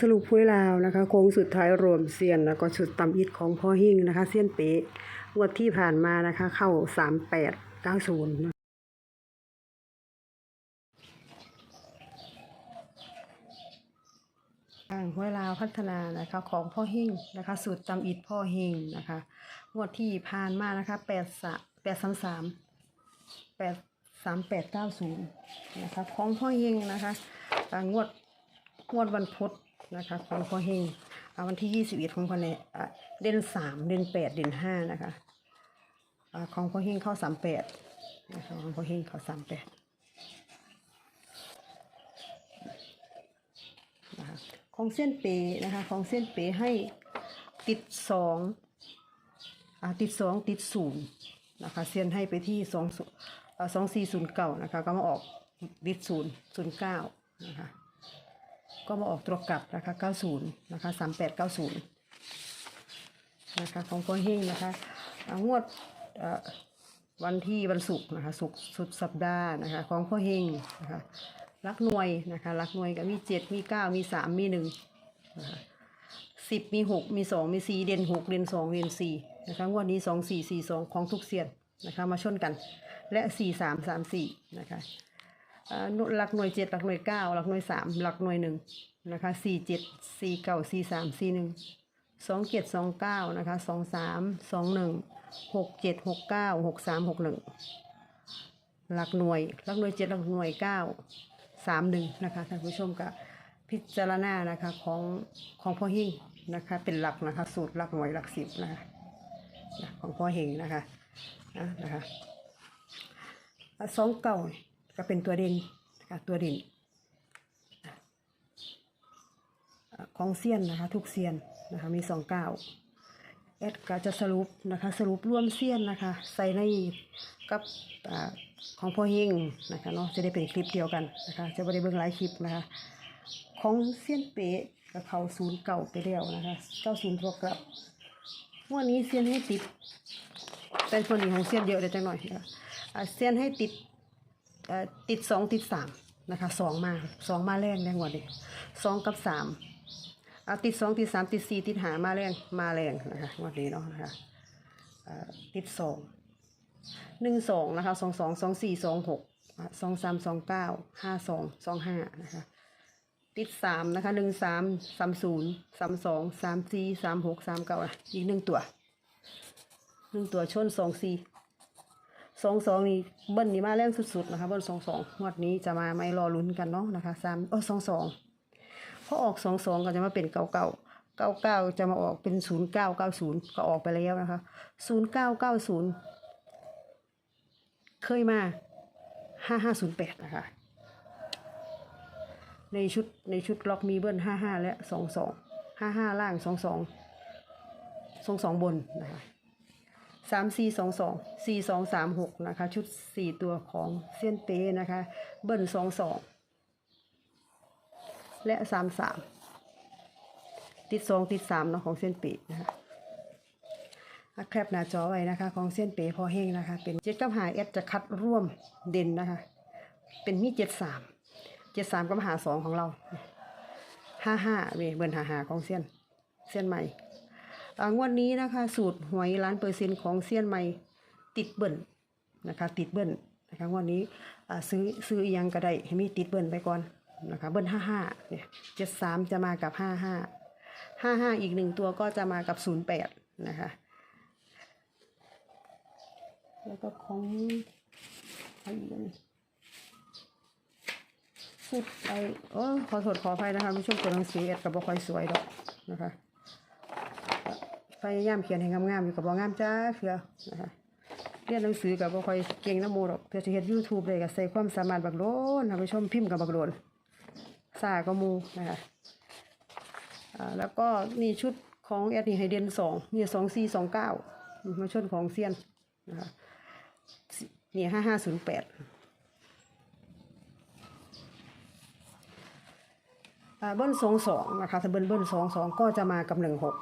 สรุปผู้ลาวนะคะโค้งสุดท้ายรวมเซียนแล้วก็ชุดตำอิดของพ่อหิ่งนะคะเซียนเป๊ะงวดที่ผ่านมานะคะ เข้าสามแปดเก้าศูนย์ทางห้วยลาวพัฒนานะคะของพ่อหิ่งนะคะสูตรตำอิดพ่อหิ่งนะคะงวดที่ผ่านมานะคะแปดสะแปดสามสามแปดสามแปดเก้าศูนย์นะคะของพ่อหิ่งนะคะงวด งวดวันพุธนะคะของพ่อเฮงอ่าวันที่ยี่สิบเอ็ดของพ่อเนี่ยเดือนสามเดือนแปดเดือนห้านะคะของพ่อเฮงเข้าสามแปดนะคะของพ่อเฮงเข้าสามแปดนะคะของเส้นเปนะคะของเส้นเปให้ติดสองติดสองติดศูนย์นะคะเส้นให้ไปที่สองสองสี่ศูนย์เก้านะคะก็มาออกติดศูนย์ศูนย์เก้านะคะ ก็มาออกตัวกลับนะคะ 90 นะคะ 3890 นะคะของพ่อเฮงนะคะงวดวันที่วันศุกร์นะคะศุกร์สุดสัปดาห์นะคะของพ่อเฮงนะคะรักหน่วยนะคะรักหน่วยก็มี7มี9มี3มี1นะคะ10มี6มี2มี4เด่น6เด่น2เด่น4นะคะงวดนี้2 4 4 2ของทุกเซียนนะคะมาชนกัน และ4 3 3 4นะคะ หลักหน่วยเจ็ดหลักหน่วยเก้าหลักหน่วยสามหลักหน่วยหนึ่งนะคะสี่เจ็ดสี่เก้าสี่สามสี่หนึ่งสองเจ็ดสองเก้านะคะสองสามสองหนึ่งหกเจ็ดหกเก้าหกสามหกหนึ่งหลักหน่วยหลักหน่วยเจ็ดหลักหน่วยเก้าสามหนึ่งนะคะท่านผู้ชมก็พิจารณานะคะของของพ่อหิ่งนะคะเป็นหลักนะคะสูตรหลักหน่วยหลักสิบนะคะของพ่อเฮงนะคะอะนะคะอะสองเก่า ก็เป็นตัวเด่นนะคะตัวเด่นของเซียนนะคะทุกเซียนนะคะมีสองเก้าแอดก็จะสรุปนะคะสรุปร่วมเซียนนะคะใส่ในกับอของพ่อเฮงนะคะเนาะจะได้เป็นคลิปเดียวกันนะคะจะไม่ได้เบิ่งหลายคลิปนะคะของเซียนเป๊ะกับเขาศูนย์เก่าไปแล้วนะคะเก้าศูนย์ตัวกลับงวันนี้เซียนให้ติดแต่คนนี้ของเซียนเยอะเดี๋ยวจังหน่อยนะคะเซียนให้ติด ติดสองติดสามนะคะสองมาสองมาแรงแรงกว่านี้สองกับสามอ่าติดสองติดสามติดสี่ติดหามาแรงมาแรงนะคะงวันนี้เนาะนะคะติดสองหนึ่งสองนะคะสองสองสองสี่สองหกสองสามสองเก้าห้าสองสองห้านะคะติดสามนะคะหนึ่งสามสามศูนย์สามสองสามสี่สามหกสามเก้าอีกหนึ่งตัวหนึ่งตัวชนสองสี่ สองสองนี่เบิ้ลนี่มาแรงสุดๆนะคะเบิ้ลสองสองงวดนี้จะมาไม่รอลุ้นกันเนาะนะคะสามโอ้สองสองพอออกสองสองก็จะมาเป็นเก้าเก้าเก้าเก้าจะมาออกเป็นศูนย์เก้าเก้าศูนย์ก็ออกไปแล้วนะคะศูนย์เก้าเก้าศูนย์เคยมาห้าห้าศูนย์แปดนะคะในชุดในชุดล็อกมีเบิ้ลห้าห้าและสองสองห้าห้าล่างสองสองสองสองบนนะคะ สามสี่สองสองสี่สองสามหกนะคะ ชุดสี่ตัวของเส้นเป้นะคะ เบิ้ลสองสองและสามสามติดสองติดสามเนาะของเส้นเป้นะคะอะแคปหน้าจอไว้นะคะ ของเส้นเป้พอแห้งนะคะ เป็นเจ็ดกับหาเอสจะคัดร่วมเด่นนะคะ เป็นมีเจ็ดสามเจ็ดสามกับหาสองของเราห้าห้าเวเบิ้ลหาหาของเส้นเส้นใหม่ งวดนี้นะคะ สูตรหวยล้านเปอร์เซ็นต์ของเซียนใหม่ติดเบิ้ลนะคะ ติดเบิ้ลนะคะงวดนี้ซื้อซื้ออยังก็ได้ให้มีติดเบิ้ลไปก่อนนะคะเบิ้ลห้าห้าเนี่ยเจ็ดสามจะมากับห้าห้าห้าห้าอีกหนึ่งตัวก็จะมากับศูนย์แปดนะคะแล้วก็ของอะไรนี่สุดไปโอ้ขอโทษขออภัยนะคะไม่ช่วงตัวหนังสือเอ็ดกับบ่คอยสวยดอกนะคะ พยายามเขียนให้งามๆอยู่กับบ่งามจ้าเถื่อนะคะเรียนหนังสือกับบ่ค่อยเก่งน้ำโมดอกเพื่อจะเฮ็ด YouTube เลยก็ใส่ความสามารถบักโลนท่านผู้ชมพิมพ์กับบักโลนซาก็มูนะคะอ่าแล้วก็นี่ชุดของแอดนี่ให้เดนสองนี่สองสี่สองเก้ามาชนของเซียนนะคะนี่ห้าห้าศูนย์แปดอ่าเบิ้ลสองสองนะคะถ้าเบิ้ลเบิ้ลสองสองก็จะมากับหนึ่งหก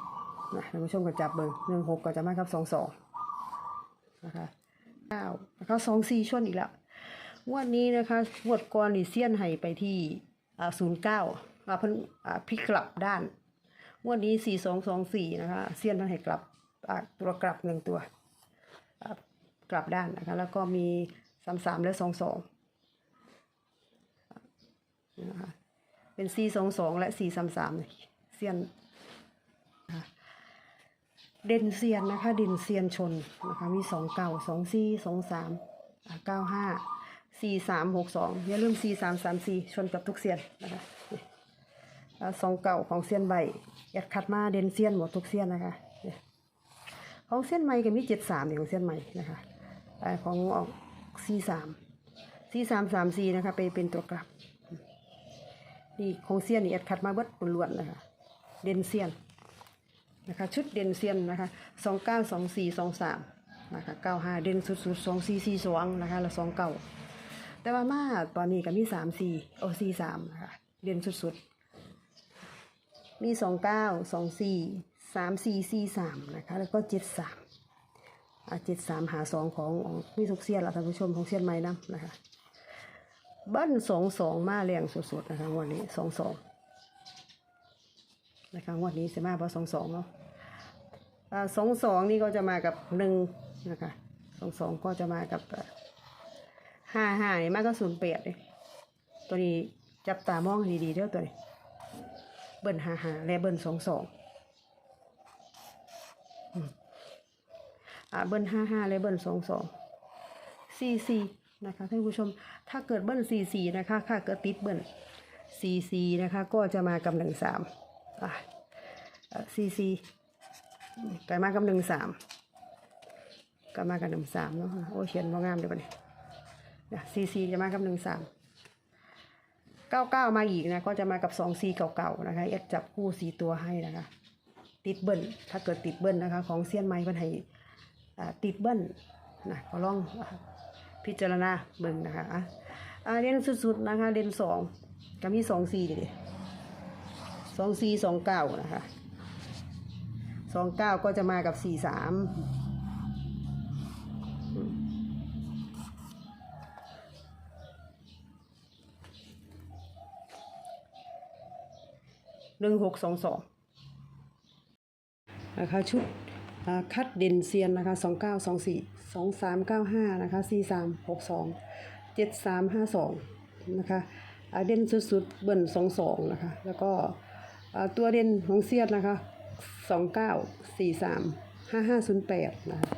นะท่านผู้ชมก็จับเบิ่งหนึ่งหกก็จะมาครับสองสองนะคะเก้าแล้วก็สองสี่ชนอีกแล้วงวดนี้นะคะงวดก่อนนี่เซียนให้ไปที่อ่าศูนย์เก้าอ่าเพิ่นอ่าพลิกกลับด้านงวดนี้สี่สองสองสี่นะคะเซียนมันให้กลับอ่าตัวกลับหนึ่งตัวอ่ากลับด้านนะคะแล้วก็มีสามสามและสองสองนะคะเป็นสี่สองสองและสี่สามสามเซียน เด่นเซียนนะคะ เด่นเซียนชนนะคะมีสองเก้าสองสี่สองสามเก้าห้าสี่สามหกสองอย่าลืมสี่สามสามสี่ชนกับทุกเซียนนะคะสองเก่าของเซียนใบยัดคัดมาเด่นเซียนหมดทุกเซียนนะคะของเซียนใหม่ก็มีเจ็ดสามเนี่ยของเซียนใหม่นะคะของออกสี่สามสี่สามสามสี่นะคะไปเป็นตัวกลับนี่ของเซียนนี่แอดคัดมาเบิดล้วนนะคะ เด่นเซียน นะคะชุดเด่นเซียนนะคะสองเก้าสองสี่สองสามนะคะเก้าห้าเด่นสุดๆสองสี่สี่สองนะคะแล้วสองเก้าแต่ว่ามาตอนนี้ก็มีสามสี่โอ้สี่สามนะคะเด่นสุดๆมีสองเก้าสองสี่สามสี่สี่สามนะคะแล้วก็เจ็ดสามอะเจ็ดสามหาสองของมีทุกเซียนละท่านผู้ชมของเซียนไม้น้ำนะคะบ้านสองสองมาแรงสุดๆนะคะวันนี้สองสอง นะคะงวันนี้จะมาพราะสองสองเนาะสองสองนี่ก็จะมากับหนึ่งนะคะสองสองก็จะมากับห้าห้านี่มาก็ศูนย์เปียดเลยตัวนี้จับตามองดีๆเด้อตัวนี้ เบิ้ลห้าห้าและเบิ้ลสองสองอ่าเบิ้ลห้าห้าและเบิ้ลสองสองซีซีนะคะท่านผู้ชมถ้าเกิดเบิ้ลซีซีนะคะถ้าเกิดติดเบิ้ลซีซีนะคะก็จะมากับหนึ่งสาม อะซีซีก็มากับหนึ่งสามก็มากับหนึ่งสามเนาะโอ้เขียนว่างามเดี๋ยวก่อนเนี่ยซีซีจะมากับหนึ่งสามเก้าเก้ามาอีกนะก็จะมากับสองซีเก่าๆนะคะเอ็ดจับคู่สีตัวให้นะคะ ติดเบิ้ลถ้าเกิดติดเบิ้ลนะคะ ของเซียนไม้เพิ่นให้ติดเบิ้ลนะก็ลองอพิจารณาเบิ่งนะคะอะอ่าเรียนสุดๆนะคะเรียนสองก็มีสองสี่ดิ สองสี่สองเก้านะคะสองเก้าก็จะมากับสี่สามหนึ่งหกสองสองนะคะชุดคัดเด่นเซียนนะคะสองเก้าสองสี่สองสามเก้าห้านะคะสี่สามหกสองเจ็ดสามห้าสองนะคะเด่นสุดๆเบิ้ลสองสองนะคะ แล้วก็ ตัวเด่นของเซียนนะคะสองเก้าสี่สามห้าห้าศูนย์แปดนะคะ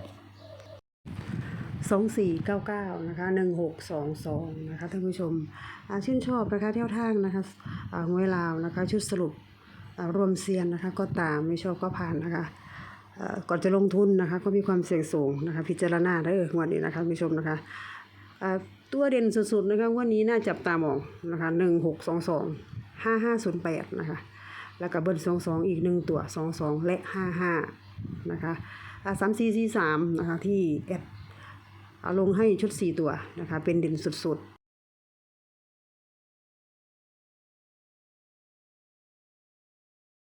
สองสี่เก้าเก้านะคะหนึ่งหกสองสองนะคะท่านผู้ชมชื่นชอบนะคะเที่ยวทางนะคะอ่าหวยลาวนะคะชุดสรุปรวมเซียนนะคะก็ตามไม่ชอบก็ผ่านนะคะก่อนจะลงทุนนะคะก็มีความเสี่ยงสูงนะคะพิจารณาได้อวันนี้นะคะผู้ชมนะคะตัวเด่นสุดๆนะคะวันนี้น่าจับตามองนะคะหนึ่งหกสองสองห้าห้าศูนย์แปดนะคะ แล้วก็เบิ้ลสองสองอีกหนึ่งตัวสองสองและห้าห้านะคะสามสี่สี่สามนะคะที่แอดเอาลงให้ชุดสี่ตัวนะคะเป็นเด่นสุด